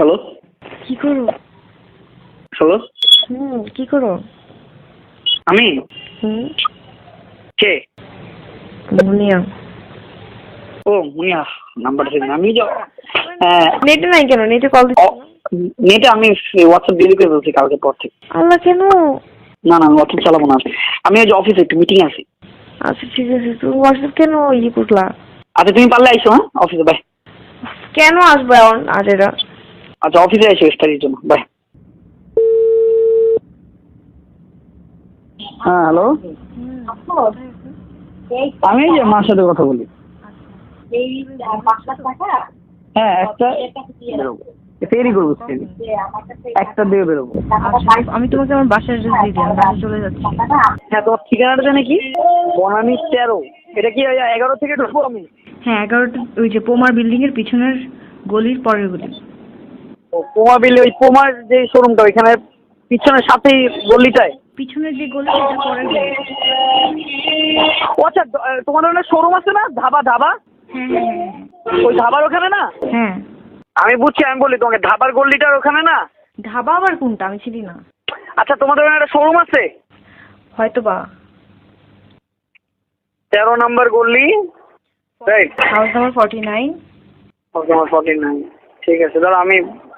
Hello? কি করো? Hello? হুম কি করো? আমি? হুম। কে? মুনিয়া। ও মুনিয়া নাম্বারটা দিন। আমি যে হ্যাঁ, নেটে নাই কেন? নেটে কল নেটে আমি হোয়াটসঅ্যাপ ডিলিট করে বলছি কালকে পর থেকে। আল্লাহ কেন? না না হোয়াটসঅ্যাপ চালাবো না। আমি আজ অফিসে একটু মিটিং আছি। আচ্ছা ঠিক আছে। তুমি হোয়াটসঅ্যাপ কেন ইয়ে করলা? আচ্ছা তুমি পারলে আইসো হ্যাঁ? অফিসে বাই কেন আসবে এখন? আজ এরা আচ্ছা অফিসে আইসো স্টাডির জন্য। বাই হ্যাঁ হ্যালো আমি এই যে মার সাথে কথা বলি। হ্যাঁ একটা ফেরি করব ফেরি একটা দিয়ে বেরোবো। আমি তোমাকে আমার বাসার অ্যাড্রেস দিয়ে দিই আমি চলে যাচ্ছি। হ্যাঁ তোমার ঠিকানাটা জানে কি? বনানি তেরো। এটা কি এগারো থেকে ঢুকবো আমি? হ্যাঁ এগারোটা ওই যে পোমার বিল্ডিং এর পিছনের গলির পরের গলি। ও পোমা বিলে ওই পোমার যে শোরুমটা ওইখানে পিছনের সাথেই গলিটায়? পিছনের যে গলি সেটা পরের গলি। ও আচ্ছা দ- আহ, তোমার ওখানে শোরুম আছে না? ধাবা ধাবা? হ্যাঁ হ্যাঁ হ্যাঁ। ওই ধাবার ওখানে না? হ্যাঁ। আমি বুঝছি আমি বলি তোমাকে ধাবার গল্লিটার ওখানে না? ধাবা আবার কোনটা? আমি চিনি না। আচ্ছা তোমাদের ওখানে একটা শোরুম আছে? হয়তো বা তেরো নম্বর গল্লি right house number forty nine তোমার ফর্টি নাইন ঠিক আছে দাঁড়া আমি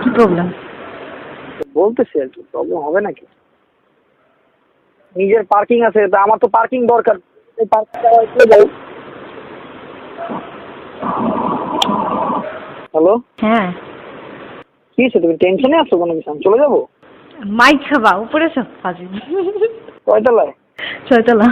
কি প্রবলেম বলতেছি আর কি প্রবলেম হবে নাকি? নিজের পার্কিং আছে তা আমার তো পার্কিং দরকার। এই পার্কিং হ্যালো হ্যাঁ। কি হয়েছে? তুমি টেনশনে আছো কোনো কিছু? চলে যাব? মাইক খাবা উপরে সব ফাজি কয়তলায় ছয়তলা।